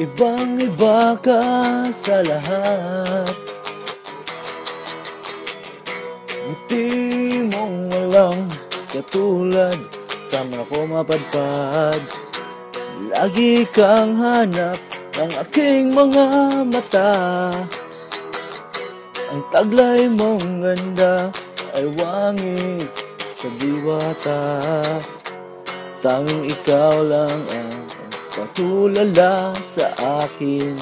Ibang iba ka sa lahat. Ngiti mong walang katulad Sama ko mapadpad Lagi kang hanap ng aking mga mata. Ang taglay mong ganda ay wangis sa diwata. Tanging ikaw lang ang patulala sa akin.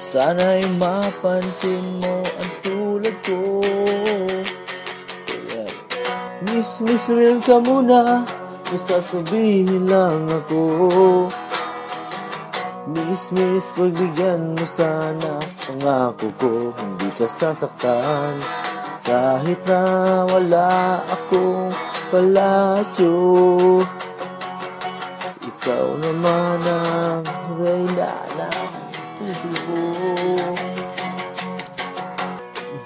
Sana'y mapansin mo ang tulad ko. Miss, miss, real ka muna. May sasabihin lang ako. Miss, miss, pagbigyan mo sana Pangako ko, hindi ka sasaktan. Kahit na wala akong palasyo Ikaw naman ang puso ko.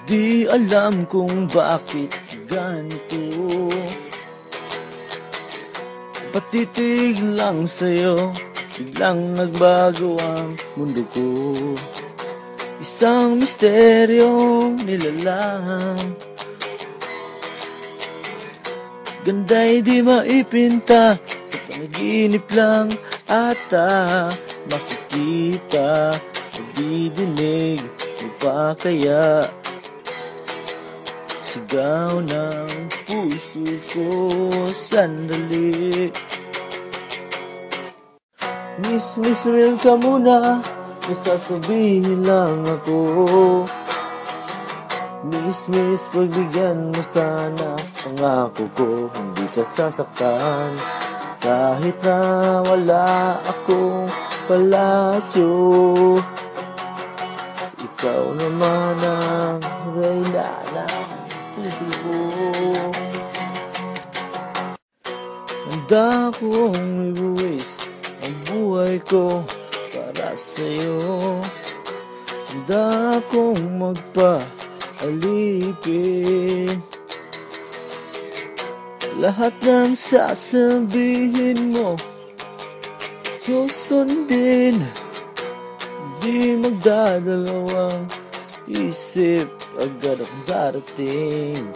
Di alam kung bakit ganito. Patitig lang sa'yo Biglang nagbago ang mundo ko. Isang misteryong nilalang. Ganda'y di maipinta panaginip lang ata Makikita Nadidinig mo pa kaya? Sigaw ng puso ko Sandali. Miss, miss, real ka muna May sasabihin lang ako. Miss, miss, pagbigyan mo sana Pangako ko, hindi ka sasaktan Kahit na wala akong palasyo Ikaw naman ang reyna ng puso ko Handa kong ibuwis ang buhay ko para sa'yo. Handa kong magpa-alipin Lahat ng sasabihin mo Susundin. Di magdadalawang isip Agad ang darating.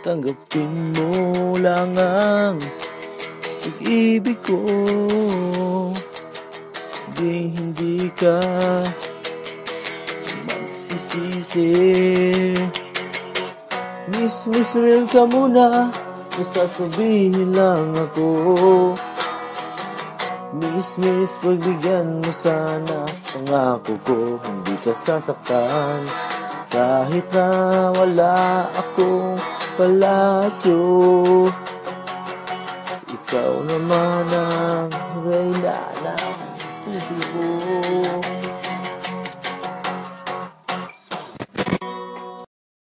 Tanggapin mo lang ang pag-ibig ko. Di hindi ka magsisisi. Miss, real ka muna May sasabihin lang ako. Miss, miss, pagbigyan mo sana Pangako ko, hindi ka sasaktan. Kahit na wala akong palasyo Ikaw naman ang reyna ng puso ko